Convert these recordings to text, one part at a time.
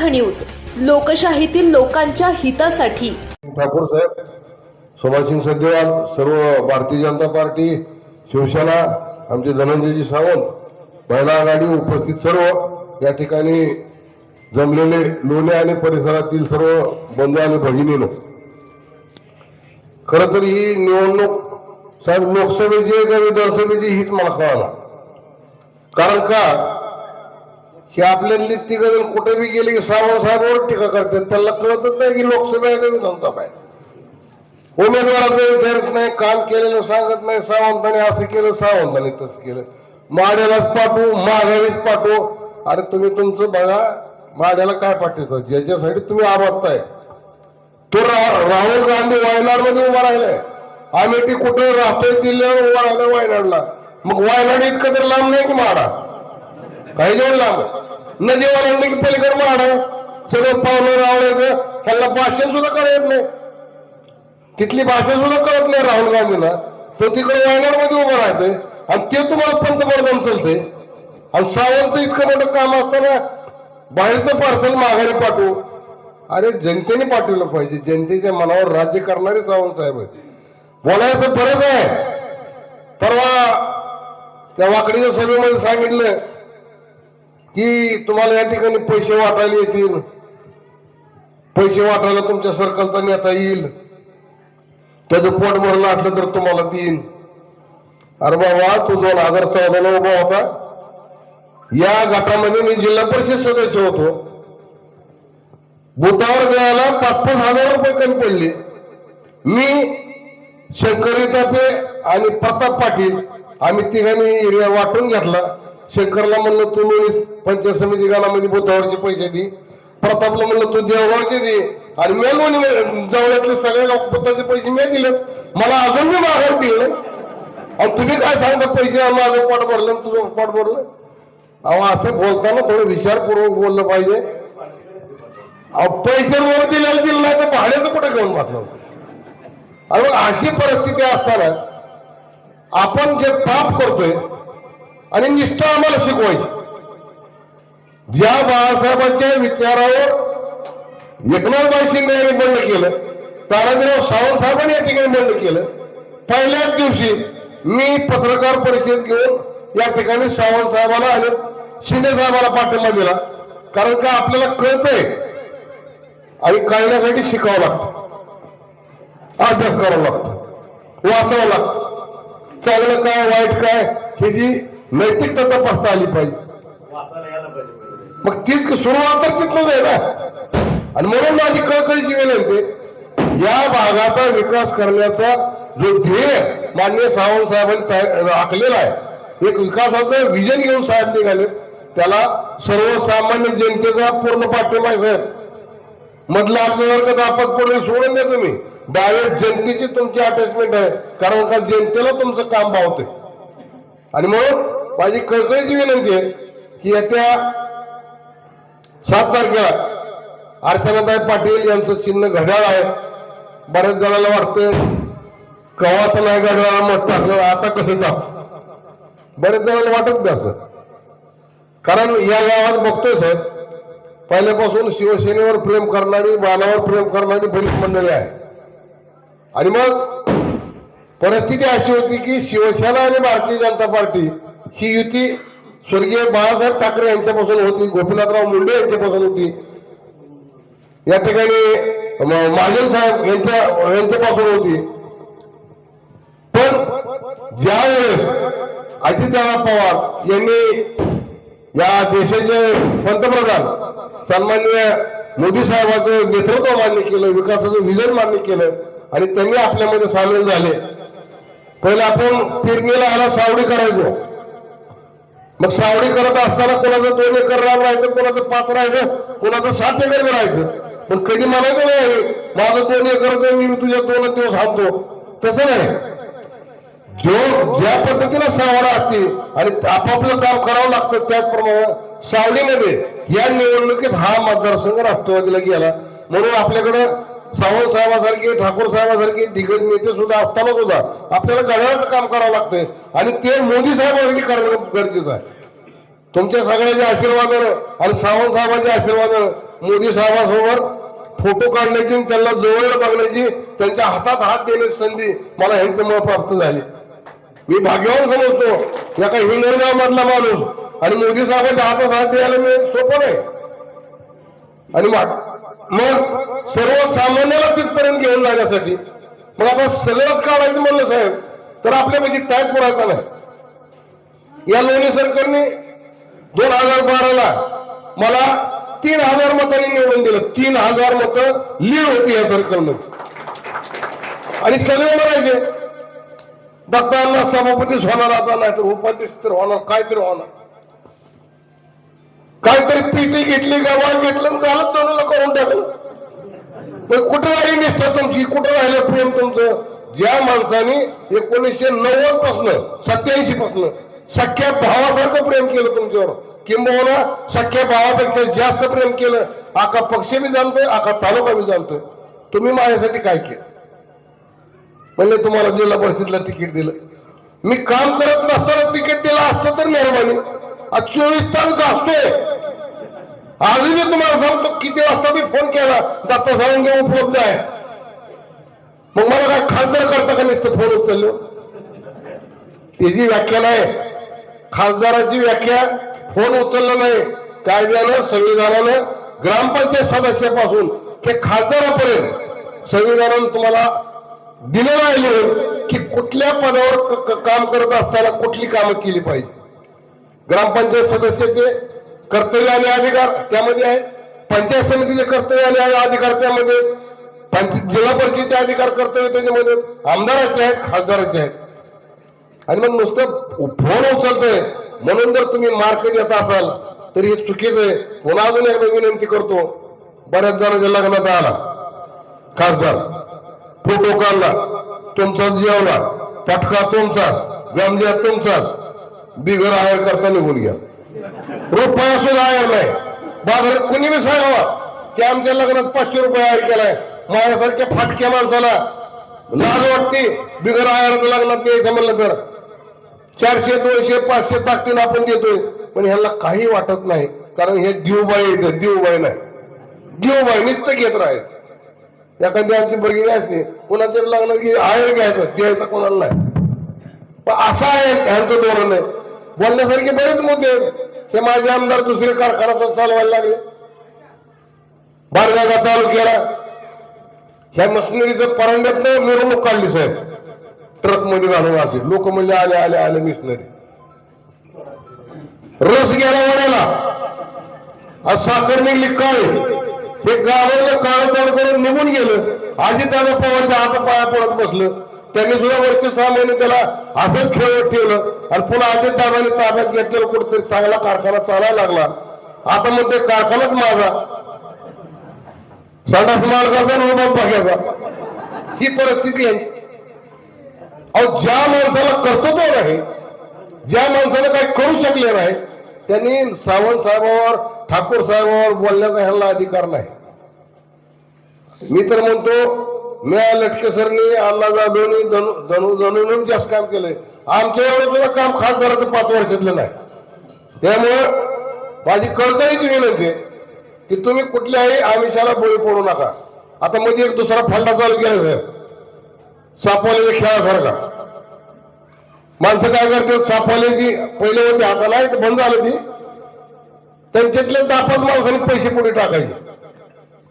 समर्थ news लोकशाहीतील लोकांच्या हितासाठी. ठाकूर साहेब सुभाषसिंग सज्जवाल सर्व भारतीय जनता पार्टी शिवसेना आमचे धनंजयजी सावंत महिला आघाडी उपस्थित सर्व या ठिकाणी जमलेले लोणे आणि परिसरातील सर्व बंधू आणि भगिनीनो खर तर ही निवडणूक साहेब लोकसभेची आहे का विधानसभेची हीच मला कळाला कारण का? की आपल्यातली तिघजण कुठे बी गेले की सावळ साहेबांवर टीका करतात त्यांना कळतच नाही की लोकसभा आहे का विधानसभा आहे उमेदवाराचा विचारत नाही काम केलेलं सांगत नाही सावंताने असं केलं सावंताने तसं केलं. माड्यालाच पाठवू माघारीच पाठवू. अरे तुम्ही तुमचं बघा माड्याला काय पाठवतो? ज्याच्यासाठी तुम्ही आबादताय. तो रा- राहुल गांधी वायनाडमध्ये उभा राहिलाय. आम्ही कुठे राहतोय जिल्ह्यावर उभा राहिला वायनाडला. मग वायनाड इतकं तर लांब नाही की माडा. काही जण लांब नदीवाल्यांनी की पलीकडे माडा सगळं पावलं रावळायचं. त्यांना भाषण सुद्धा कळत नाही. तिथली भाषा सुद्धा कळत नाही राहुल गांधीला. तो तिकडे वायनाडमध्ये उभा राहतोय. आणि ते तुम्हाला पंतप्रधान चालते आणि सावंत इतकं मोठं काम असताना बाहेरचं पार्सल माघारी पाठवू. अरे जनतेने पाठवलं पाहिजे. जनतेच्या मनावर राज्य करणारे सावंत साहेब बोलायचं फरक आहे. परवा त्या वाकडीच्या सभेमध्ये सांगितलं की तुम्हाला या ठिकाणी पैसे वाटायला येतील. पैसे वाटायला तुमच्या सर्कलचा नेता येईल. त्याचं पोट भरलं असलं तर तुम्हाला देईन. अरे बाबा तू दोन हजार चौदाला उभा होता. या गटामध्ये मी जिल्हा परिषद सदस्य होतो. बुथावर द्यायला पाच पाच हजार रुपये कमी पडले. मी शंकरी तापे आणि प्रताप पाटील आम्ही तिघांनी एरिया वाटून घेतला. शंकरला म्हणलं तू तुम्ही पंचायत समिती गालामध्ये बुद्धावरचे पैसे दे. प्रतापला म्हणलं तू देवगावचे दे. आणि मेलवणी जवळातले सगळ्या बुथाचे पैसे मी दिले मला अजून मी माघार दिले. आणि तुम्ही काय सांगता पैसे माझं पोट भरलं आणि तुझं पोट भरलं? अहो असं बोलताना थोडं विचारपूर्वक बोललं पाहिजे. अहो पैसे वर दिलेलं दिलं नाही तर भाड्याचं कुठे घेऊन बसलं अरे अशी परिस्थिती असताना आपण जे पाप करतोय आणि निष्ठा आम्हाला शिकवायची ज्या बाळासाहेबांच्या विचारावर एकनाथबाई शिंदे यांनी बंड केलं. ताराजीराव सावंत साहेबांनी या ठिकाणी बंड केलं. पहिल्याच दिवशी मी पत्रकार परिषद घेऊन या ठिकाणी सावंत साहेबाला आणि शिंदे साहेबाला पाठिंबा दिला. कारण का आपल्याला कळतंय आणि कळण्यासाठी शिकावं लागतं. अभ्यास करावा लागतो. वाचावं लागतं. चांगलं काय वाईट काय हे जी नैतिकता तपासता आली पाहिजे. मग तीच सुरुवात तर तिथूनच आहे ना. आणि म्हणून माझी कळकळीची विनंती या भागाचा विकास करण्याचा जो ध्येय माननीय सावंत साहेबांनी राखलेला आहे एक विकासाचं विजन घेऊन साहेब निघाले. त्याला सर्वसामान्य जनतेचा पूर्ण पाठिंबा आहे साहेब. मधला आपल्यावर दापत पडून सोडून द्या तुम्ही. डायरेक्ट जनतेची तुमची अटॅचमेंट आहे कारण का जनतेला तुमचं काम भावते आणि म्हणून माझी कळकळीची विनंती आहे की येत्या सात तारखेला अर्चनाताई पाटील यांचं चिन्ह घड्याळ आहे. बऱ्याच जणांना वाटतं कवाच नाही घड्याळा मत टाकलं आता कसं टाक बऱ्याच जणांना वाटत नाही असं. कारण या गावात बघतोय साहेब पहिल्यापासून शिवसेनेवर प्रेम करणारी बाणावर प्रेम करणारी बरीच मंडळी आहे आणि मग परिस्थिती अशी होती की शिवसेना आणि भारतीय जनता पार्टी ही युती स्वर्गीय बाळासाहेब ठाकरे यांच्यापासून होती गोपीनाथराव मुंडे यांच्यापासून होती या ठिकाणी महाजन साहेब यांच्या यांच्यापासून होती पण ज्यावेळेस अजितदादा पवार यांनी या देशाचे पंतप्रधान सन्माननीय मोदी साहेबांचं नेतृत्व मान्य केलं विकासाचं विजन मान्य केलं आणि त्यांनी आपल्यामध्ये सामील झाले. पहिले आपण पेरणीला आला सावडी करायचो. मग सावडी करत असताना कोणाचं दोन एकर राम राहायचं कोणाचं पाच राहायचं कोणाचं सात एकर राहायचं पण कधी म्हणायचं नाही माझं दोन एकर मी तुझ्या दोन दिवस हातो तसं नाही. जो ज्या पद्धतीनं सावडा असते आणि आपापलं काम करावं लागतं त्याचप्रमाणे सावडीमध्ये या निवडणुकीत हा मतदारसंघ राष्ट्रवादीला गेला. म्हणून आपल्याकडं सावंत साहेबासारखे ठाकूर साहेबासारखे दिग्गज नेते सुद्धा असताना सुद्धा आपल्याला घड्याळाचं काम करावं लागतंय. आणि ते मोदी साहेबांसाठी करणं गरजेचं आहे. तुमच्या सगळ्याच्या आशीर्वादानं आणि सावंत साहेबांच्या आशीर्वादानं मोदी साहेबांसोबत फोटो काढण्याची आणि त्यांना जवळ बघण्याची त्यांच्या हातात हात देण्याची संधी मला ह्यांच्यामुळे प्राप्त झाली. मी भाग्यवान समजतो एका हिंगणगाव मधला माणूस आणि मोदी साहेबांच्या हातात हात द्यायला मी सोपं नाही. आणि मग सर्वसामान्याला तिथपर्यंत घेऊन जाण्यासाठी मग आपण सगळंच काढायचं म्हणलं साहेब तर आपल्यापैकी काय पुरायचा नाही. या लोणी सरकारने दोन हजार बाराला मला तीन हजार मतांनी निवडून दिलं. तीन हजार मतं लीड होती या सरकारनं आणि सगळे म्हणायचे बघताना सभापतीच होणार आता नाही तर उपाध्यक्ष तर होणार काय तरी होणार. काहीतरी पीटी घेतली गव्हा घेतलं आणि झालं दोन्हीला करून टाकलं. मग कुठं राहिली निष्ठा तुमची? कुठं राहिलं प्रेम तुमचं? ज्या माणसाने एकोणीसशे नव्वद पासन सत्याऐंशी पासन सख्या भावासारखं प्रेम केलं तुमच्यावर. किंबहुना सख्या भावापेक्षा जास्त प्रेम केलं. आका पक्ष मी जाणतोय आका तालुका मी जाणतोय. तुम्ही माझ्यासाठी काय केलं? म्हणजे तुम्हाला जिल्हा परिषदला तिकीट दिलं. मी काम करत नसताना तिकीट दिलं असतं तर मेहरबानी. आज चोवीस तास असतोय. आजही मी तुम्हाला सांगतो किती वाजता मी फोन केला दत्ता सावंगे उपलब्ध आहे. मग मला काय खासदार करता का नसतं फोन उचललो? त्याची व्याख्या नाही. खासदाराची व्याख्या फोन उचलला नाही. कायद्यानं संविधानानं ग्रामपंचायत सदस्यापासून ते खासदारापर्यंत संविधानानं तुम्हाला दिलं राहिलं की कुठल्या पदावर काम करत असताना कुठली कामं केली पाहिजे? ग्रामपंचायत सदस्याचे कर्तव्य आणि अधिकार त्यामध्ये आहे. पंचायत समितीचे कर्तव्य आणि अधिकार त्यामध्ये. जिल्हा परिषदेचे अधिकार कर्तव्य त्याच्यामध्ये. आमदाराचे आहेत खासदाराचे आहेत. आणि मग नुसतं फोन उचलतंय. म्हणून जर तुम्ही मार्क देत असाल तर हे चुकीचं आहे. पुन्हा अजून एकदा विनंती करतो. बऱ्याच जणांच्या लग्नात आला. खासदार. फोटो काढला. तुमचा जेवला. पटका तुमचा. गमजा तुमचा. बिगर आयर करता निघून घ्या रुपया सुद्धा आयर नाही. बाजारात कुणी बी सांगावा की आमच्या लग्नात पाचशे रुपये आयर केलाय. माझ्यासारख्या फाटक्या माणसाला लाज वाटते. बिगर आयरचं लग्नात द्यायचं म्हणलं तर. चारशे दोनशे पाचशे ताकदीन आपण देतोय. पण ह्याला काही वाटत नाही. कारण हे दिवबाई येते दिवबाई नाही. दिवबाई नुसतं घेत राहत एखादी आमची बघितली असली कोणाच्या लग्नात आयर घ्यायचं द्यायचं कोणाला नाही. पण असं आहे ह्यांचं धोरण आहे. बोलण्यासारखे बरेच मुद्दे हे माझे आमदार दुसरे कारखाना चालवायला लागले. बारगागा चालू केला ह्या मशिनरीचं परांड्यातनं मिरवणूक काढली साहेब. ट्रकमध्ये घालून असे लोक म्हणजे आले आले आले मिशनरी रस गेला वड्याला. आज साखर निघली काळे. हे गावाला काळ करून निघून गेलं. आजी दादा पवारच्या हात पाया पडत बसलं. त्यांनी सुद्धा वरचे सहा महिने त्याला असंच खेळत ठेवलं. आणि पुन्हा अजित दादाने ताब्यात घेतलेलं कुठेतरी चांगला कारखाना चालायला लागला. आता मग ते कारखानाच माझा. संडास मार्गाचा अनुभव बघायचा ही परिस्थिती आहे. अहो ज्या माणसाला कर्तृत्व नाही ज्या माणसाला काही करू शकले नाही त्यांनी सावंत साहेबावर ठाकूर साहेबावर बोलण्याचा ह्यांना अधिकार नाही. मी तर म्हणतो म्या लटके सरनी अल्ला जाधवनी धनु धनु धनुन जास्त काम केलंय. आमच्या एवढं सुद्धा काम खासदाराचं पाच वर्षातलं नाही. त्यामुळं माझी कळकळीची विनंती आहे की तुम्ही कुठल्याही आमिषाला बळी पडू नका. आता मध्ये एक दुसरा फंडा चालू केला साहेब. सापवाल्याच्या खेळासारखा. माणसं काय करतात सापवाल्याची पहिले होते हाताला तर बंद झालं ती त्यांच्यातले दापाच माणसाने पैसे पुढे टाकायचे.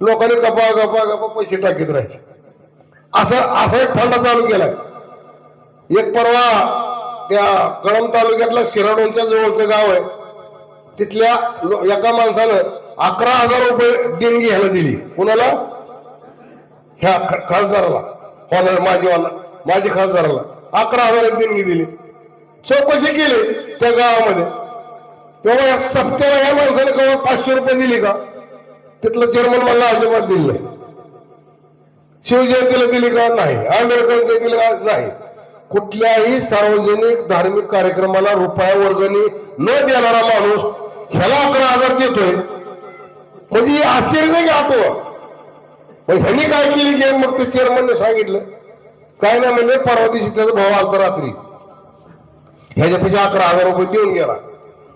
लोकांनी गपा गपा गपा पैसे टाकीत राहायचे. असं असा एक फंडा चालू केलाय. एक परवा त्या कळम तालुक्यातला शिराडोनच्या जवळचं गाव आहे. तिथल्या एका माणसानं अकरा हजार रुपये देणगी ह्याला दिली. कुणाला? ह्या खासदाराला. होणार माझीवाला माझी खासदाराला. अकरा हजार देणगी दिली. चौकशी केली त्या गावामध्ये. तेव्हा या सप्त्याला या माणसाने केवळ पाचशे रुपये दिली का? तिथलं चेअरमन मला अजिबात दिलं नाही. शिवजयंतीला दिली का नाही? आंबेडकर दिली का नाही? कुठल्याही सार्वजनिक धार्मिक कार्यक्रमाला रुपया वर्गणी न देणारा माणूस ह्याला अकरा हजार देतोय. म्हणजे आश्चर्य नाही आपो मग ह्यांनी काय केली की मग ते चेअरमनने सांगितलं? काय नाही म्हणजे परवा दिवशी त्याचा भाव आलता रात्री. ह्याच्यापेक्षा अकरा हजार रुपये देऊन गेला.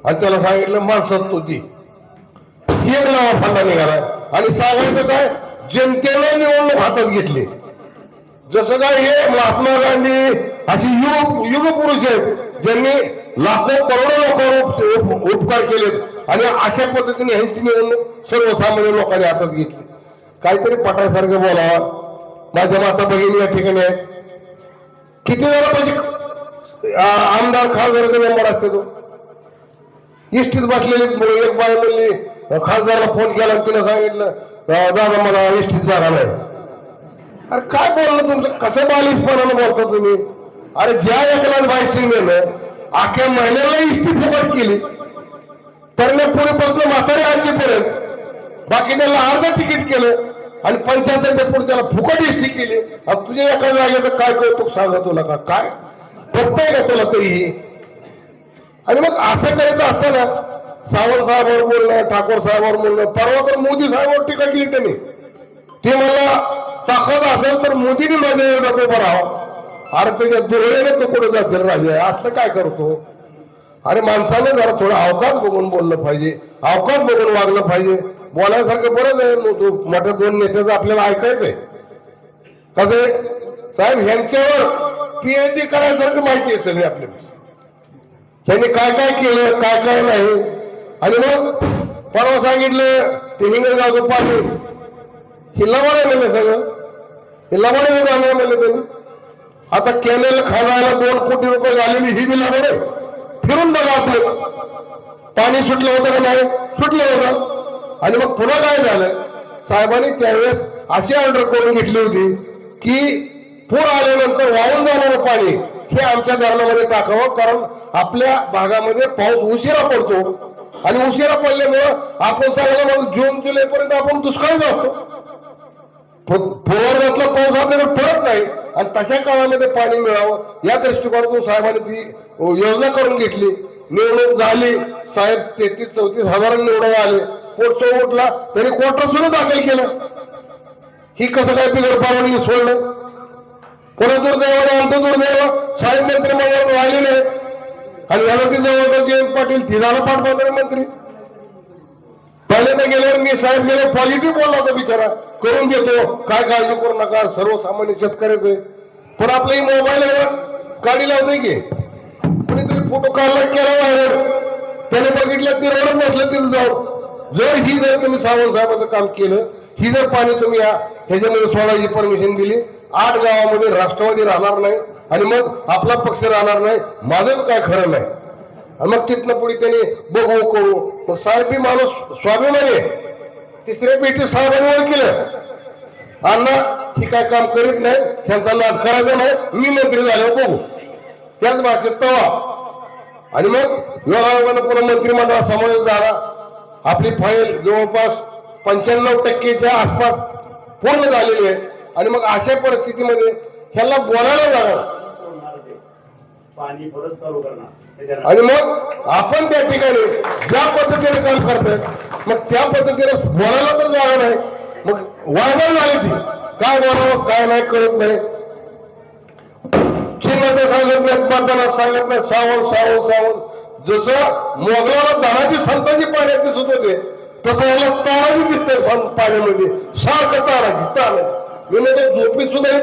आणि त्याला सांगितलं माणसात तुझी. एक लावा फंडा निघाला. आणि सांगायचं काय? जनतेने निवडणूक हातात घेतली. जसं काय हे महात्मा गांधी अशी युग युगपुरुष आहेत ज्यांनी लाखो करोडो लोकांवर उप- उपकार केलेत आणि अशा पद्धतीने ह्यांची निवडणूक सर्वसामान्य लोकांनी हातात घेतली. काहीतरी पटासारखं बोलावं माझ्या माता भगिनी या ठिकाणी आहेत. किती वेळा म्हणजे आमदार खासदाराचा मेंबर असते तो. इष्टीत बसलेली एक बाय म्हणली खासदारला फोन केला आणि सांगितलं दादा मला इष्टीत जागा नाही अरे काय बोललं तुमचं? कसं बालिशपणानं बोलता तुम्ही? अरे ज्या एकनाथ भाई शिंदेनं अख्ख्या महिन्याला इष्टी फुकट केली. तरण्यापुरीपासून म्हातारी आणखीपर्यंत बाकी त्याला अर्ध तिकीट केलं. आणि पंच्याहत्तरच्या पुढे त्याला फुकट इष्टी केली. आता तुझ्या एका जागेचं काय कौतुक सांगा तुला का? काय? पटतंय का तुला तरीही आणि मग असं करायचं असताना सावंत साहेबांवर बोललं ठाकूर साहेबांवर बोललं परवा तर मोदी साहेबांवर टीका केली त्यांनी. ते मला ताकद असेल तर मोदीने माझ्या विरोधात उभं राहावं. अरे त्याच्या दुर्वेने तो कुठे जातील राजे? असं काय करतो? अरे माणसाने जरा थोडं अवकाश बघून बोललं पाहिजे. अवकाश बघून वागलं पाहिजे. बोलायसारखं बरंच आहे तो मोठ्या दोन नेत्याचं आपल्याला ऐकायचंय. कसं आहे? साहेब ह्यांच्यावर पीएचडी करायसारखं माहिती आहे सगळी आपल्याला त्यांनी काय काय केलं काय काय नाही. आणि मग परवा सांगितलं ते हिंगणगाव पाणी हे लबाडे सगळं. हे लबाडे जाणार नेलं त्यांनी. आता केलेलं खाजायला दोन कोटी रुपये झालेली ही बी लबाडे फिरून बघा आपलं. पाणी सुटलं होतं का नाही? सुटलं होतं. आणि मग पुन्हा काय झालं? साहेबांनी त्यावेळेस अशी ऑर्डर करून घेतली होती की पूर आल्यानंतर वाहून जाणारं पाणी हे आमच्या धरणामध्ये टाकावं कारण आपल्या भागामध्ये पाऊस उशिरा पडतो. आणि उशिरा पडल्यामुळं आपण चांगलं मग जून जुलै पर्यंत आपण दुष्काळ जातो. पूर्वार्धातला पाऊस आपल्याला पडत नाही. आणि तशा काळामध्ये पाणी मिळावं या दृष्टिकोनातून साहेबांनी ती योजना करून घेतली. निवडणूक झाली. साहेब तेहतीस चौतीस हजार निवडून आले. कोर्ट उठला त्यांनी कोर्टात सुद्धा दाखल केलं. ही कसं काय बिगर परवानगी सोडलं? पुन्हा दुर्दैवाने आमचं दुर्दैव? साहेब मंत्रिमंडळ राहिले नाही आणि याला ती जवळ जयंत पाटील तिला झाला पाटबंधारे मंत्री. पहिल्यांदा गेल्यावर मी साहेब गेले पॉझिटिव्ह बोलला होता बिचारा. करून घेतो. काय काळजी करू नका सर्वसामान्य शेतकऱ्याचे पण आपले मोबाईल गाडी लावतोय की. कुणीतरी फोटो काढला केला व्हायरल त्याने बघितलं ते रडत बसलं तिथं जाऊन. जर ही जर तुम्ही सावंत साहेबाचं काम केलं ही जर पाणी तुम्ही या ह्याच्यामध्ये सोडायची परमिशन दिली आठ गावामध्ये राष्ट्रवादी राहणार नाही. आणि मग आपला पक्ष राहणार नाही. माझं काय खरं नाही. आणि मग तिथनं पुढे त्यांनी बघू करू. मग साहेबी माणूस स्वाभिमानी आहे. तिसऱ्या पेटी साहेबांनी केलं अण्णा ही काय काम करीत नाही. त्यांचा नाद करायचा नाही. मी मंत्री झालो बघू. त्याच भाषेत तवा. आणि मग योगायोगानं पुन्हा मंत्रिमंडळात समावेश झाला आपली फाईल जवळपास पंच्याण्णव टक्केच्या आसपास पूर्ण झालेली आहे. आणि मग अशा परिस्थितीमध्ये ह्याला बोलायला लागणार पाणी परत चालू करणार. आणि मग आपण त्या ठिकाणी ज्या पद्धतीने काम करतोय मग त्या पद्धतीने बोलायला तर जागा नाही. मग वाढवून झाली ती. काय बोलावं काय नाही कळत नाही. चिन्हाचं सांगत नाही मतदानात सांगत नाही सावण सावण सावण जसं मोगलाला धनाची संतांची पाण्यात दिसत होते तसं याला ताराची दिसतंय पाण्यामध्ये. सारखं ताराची ताराची मी झोपी सुद्धा हे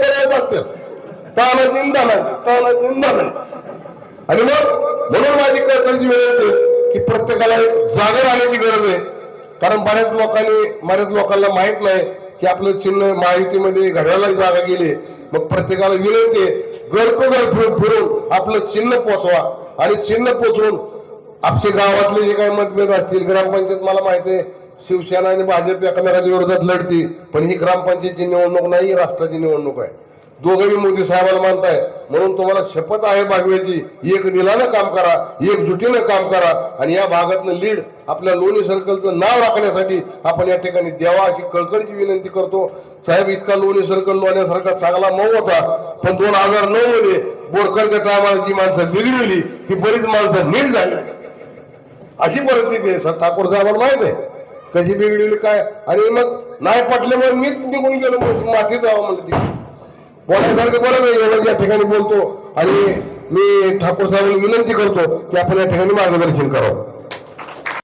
करायचं निंदा तानाची इंधानाची निंदा इंधानाची आणि मग म्हणून माझी कळकळीची वेळ येते की प्रत्येकाला एक जागर आण्याची गरज आहे कारण बऱ्याच लोकांनी बऱ्याच लोकांना माहीत नाही की आपलं चिन्ह माहितीमध्ये घड्याला जागा गेली मग प्रत्येकाला विनंती आहे फिरून फिरून आपलं चिन्ह पोचवा आणि चिन्ह पोचवून आपल्या गावातले जे काही मतभेद असतील ग्रामपंचायत मला माहिती आहे शिवसेना आणि भाजप एकमेकाच्या विरोधात लढती पण ही ग्रामपंचायतची निवडणूक नाही राष्ट्राची निवडणूक आहे दोघंही मोदी साहेबांना मानताय. म्हणून तुम्हाला शपथ आहे भागव्याची एक निलानं काम करा एकजुटीनं काम करा आणि या भागातनं लीड आपल्या लोणी सर्कलचं नाव राखण्यासाठी आपण या ठिकाणी द्यावा अशी कळकळीची विनंती करतो. साहेब इतका लोणी सर्कल लोण्यासारखा चांगला मऊ होता. पण दोन हजार नऊ मध्ये बोरकरच्या टायमाला जी माणसं गेली ती बरीच माणसं नीट झाली. अशी परिस्थिती आहे. सर ठाकूर साहेबांना माहीत आहे. कशी बिघडली काय? आणि मग नाही पटल्यामुळे मीच निघून गेलो मग माती जावं म्हणलं बोलायसारखं बोला मी एवढं या ठिकाणी बोलतो. आणि मी ठाकूर साहेबांना विनंती करतो की आपण या ठिकाणी मार्गदर्शन करावं.